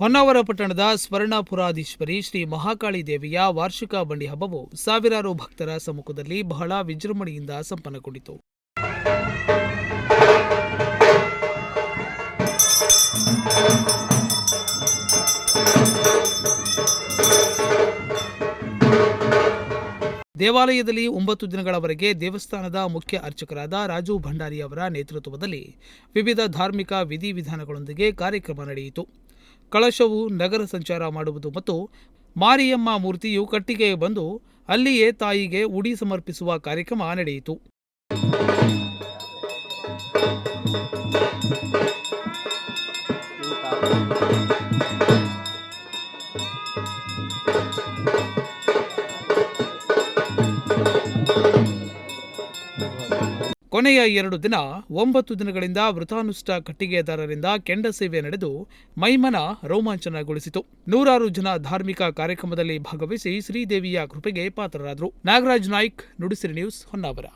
ಹೊನ್ನಾವರ ಪಟ್ಟಣದ ಸ್ವರ್ಣಪುರಾಧೀಶ್ವರಿ ಶ್ರೀ ಮಹಾಕಾಳಿ ದೇವಿಯ ವಾರ್ಷಿಕ ಬಂಡಿ ಹಬ್ಬವು ಸಾವಿರಾರು ಭಕ್ತರ ಸಮ್ಮುಖದಲ್ಲಿ ಬಹಳ ವಿಜೃಂಭಣೆಯಿಂದ ಸಂಪನ್ನಗೊಂಡಿತು. ದೇವಾಲಯದಲ್ಲಿ ಒಂಬತ್ತು ದಿನಗಳವರೆಗೆ ದೇವಸ್ಥಾನದ ಮುಖ್ಯ ಅರ್ಚಕರಾದ ರಾಜು ಭಂಡಾರಿ ಅವರ ನೇತೃತ್ವದಲ್ಲಿ ವಿವಿಧ ಧಾರ್ಮಿಕ ವಿಧಿವಿಧಾನಗಳೊಂದಿಗೆ ಕಾರ್ಯಕ್ರಮ ನಡೆಯಿತು. ಕಳಶವು ನಗರ ಸಂಚಾರ ಮಾಡುವುದು ಮತ್ತು ಮಾರಿಯಮ್ಮ ಮೂರ್ತಿಯು ಕಟ್ಟಿಗೆ ಬಂದು ಅಲ್ಲಿಯೇ ತಾಯಿಗೆ ಉಡಿ ಸಮರ್ಪಿಸುವ ಕಾರ್ಯಕ್ರಮ ನಡೆಯಿತು. ಕೊನೆಯ ಎರಡು ದಿನ, ಒಂಬತ್ತು ದಿನಗಳಿಂದ ವೃತಾನುಷ್ಠ ಕಟ್ಟಿಗೆದಾರರಿಂದ ಕೆಂಡ ಸೇವೆ ನಡೆದು ಮೈಮನ ರೋಮಾಂಚನಗೊಳಿಸಿತು. ನೂರಾರು ಜನ ಧಾರ್ಮಿಕ ಕಾರ್ಯಕ್ರಮದಲ್ಲಿ ಭಾಗವಹಿಸಿ ಶ್ರೀದೇವಿಯ ಕೃಪೆಗೆ ಪಾತ್ರರಾದರು. ನಾಗರಾಜ್ ನಾಯ್ಕ್, ನುಡಿಸಿರಿ ನ್ಯೂಸ್ ಹೊನ್ನಾವರ.